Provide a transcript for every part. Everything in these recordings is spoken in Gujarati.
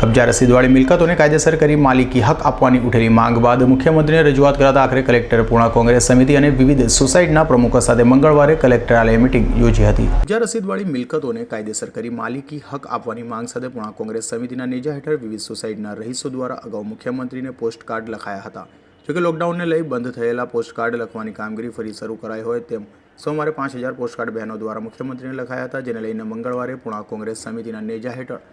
કબજા રસીદવાળી મિલકતોને કાયદેસર કરી માલિકી હક આપવાની ઉઠેલી માંગ બાદ મુખ્યમંત્રીને રજૂઆત કરાતા આખરે કલેક્ટર પૂર્ણા કોંગ્રેસ સમિતિ અને વિવિધ સોસાયટીના પ્રમુખો સાથે મંગળવારે કલેક્ટરાલય મિટિંગ યોજી હતી. કબજા રસીદવાળી મિલકતોને કાયદેસર કરી માલિકી હક આપવાની માંગ સાથે પૂર્ણા કોંગ્રેસ સમિતિના નેજા હેઠળ વિવિધ સોસાયટીના રહીશો દ્વારા અગાઉ મુખ્યમંત્રીને પોસ્ટકાર્ડ લખાયા હતા. જોકે લોકડાઉનને લઈ બંધ થયેલા પોસ્ટકાર્ડ લખવાની કામગીરી ફરી શરૂ કરાઈ હોય તેમ સોમવારે પાંચ હજાર પોસ્ટકાર્ડ બહેનો દ્વારા મુખ્યમંત્રીને લખાયા હતા, જેને લઈને મંગળવારે પૂર્ણા કોંગ્રેસ સમિતિના નેજા હેઠળ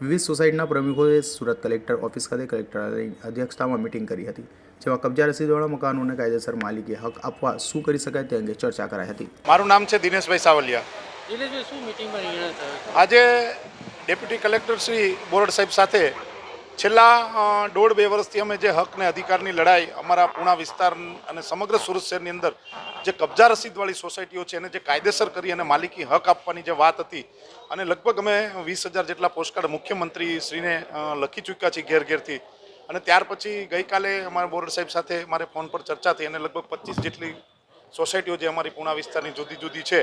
વિવિધ સોસાયટીના પ્રમુખોએ સુરત કલેક્ટર ઓફિસ ખાતે કલેક્ટરની અધ્યક્ષતામાં મિટિંગ કરી હતી જેમાં કબજા રસીદવાળા મકાનોને કાયદેસર માલિકી હક આપવા શું કરી શકાય તે અંગે ચર્ચા કરાઈ હતી. મારું નામ છે દિનેશભાઈ સાવલિયા. દિનેશભાઈ શું મિટિંગમાં નિર્ણય આજે ડેપ્યુટી કલેક્ટર શ્રી બોરડ સાહેબ સાથે છેલ્લા દોઢ બે વર્ષથી અમે જે હક અને અધિકારની લડાઈ અમારા પૂણા વિસ્તાર અને સમગ્ર સુરત શહેરની અંદર જે કબજા રસીદવાળી સોસાયટીઓ છે એને જે કાયદેસર કરી અને માલિકી હક આપવાની જે વાત હતી અને લગભગ અમે વીસ હજાર જેટલા પોસ્ટકાર્ડ મુખ્યમંત્રી શ્રીને લખી ચૂક્યા છીએ ઘેર ઘેરથી. અને ત્યાર પછી ગઈકાલે અમારા બોરડ સાહેબ સાથે મારે ફોન પર ચર્ચા થઈ અને લગભગ પચીસ જેટલી સોસાયટીઓ જે અમારી પૂણા વિસ્તારની જુદી જુદી છે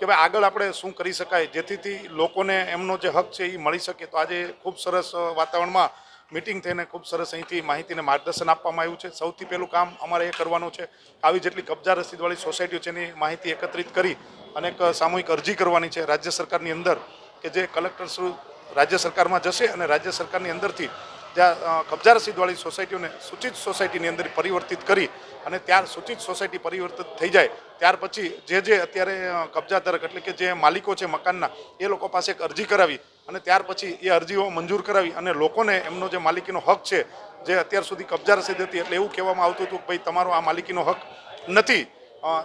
કે ભાઈ આગળ આપણે શું કરી શકાય? જેથી લોકોને એમનો જે હક છે એ મળી શકે. તો આજે ખૂબ સરસ વાતાવરણમાં મિટિંગ થઈને ખૂબ સરસ અહીંથી માહિતીને માર્ગદર્શન આપવામાં આવ્યું છે. સૌથી પહેલું કામ અમારે એ કરવાનું છે, આવી જેટલી કબજા રસીદવાળી સોસાયટીઓ છે એની માહિતી એકત્રિત કરી અને એક સામૂહિક અરજી કરવાની છે રાજ્ય સરકારની અંદર કે જે કલેક્ટર રાજ્ય સરકારમાં જશે અને રાજ્ય સરકારની અંદરથી અ, કબજા રસીદવાળી સોસાયટીઓને સૂચિત સોસાયટીની અંદર પરિવર્તિત કરી અને ત્યાર સૂચિત સોસાયટી પરિવર્તિત થઈ જાય. ત્યાર પછી જે જે અત્યારે કબજાધારક એટલે કે જે માલિકો છે મકાનના એ લોકો પાસે એક અરજી કરાવી અને ત્યાર પછી એ અરજીઓ મંજૂર કરાવી અને લોકોને એમનો જે માલિકીનો હક છે જે અત્યાર સુધી કબજા રસીદ હતી એટલે એવું કહેવામાં આવતું હતું કે ભાઈ તમારો આ માલિકીનો હક નથી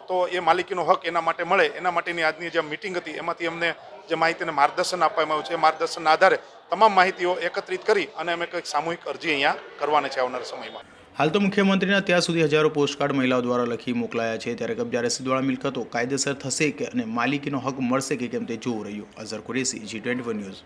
તો એ માલિકીનો હક એના માટે મળે. એના માટેની આજની જે મિટિંગ હતી એમાંથી અમને જે માહિતીને માર્ગદર્શન આપવામાં આવ્યું છે એ માર્ગદર્શનના આધારે તમામ માહિતીઓ એકત્રિત કરી અને અમે કંઈક સામૂહિક અરજી અહીંયા કરવાના છે આવનારા સમયમાં. હાલ તો મુખ્યમંત્રીના ત્યાં સુધી હજારો પોસ્ટકાર્ડ મહિલાઓ દ્વારા લખી મોકલાયા છે. ત્યારે કબજારે સિદ્ધવાળા મિલકતો કાયદેસર થશે કે અને માલિકીનો હક મળશે કે કેમ તે જોવું રહ્યું. Azhar Qureshi ji twenty news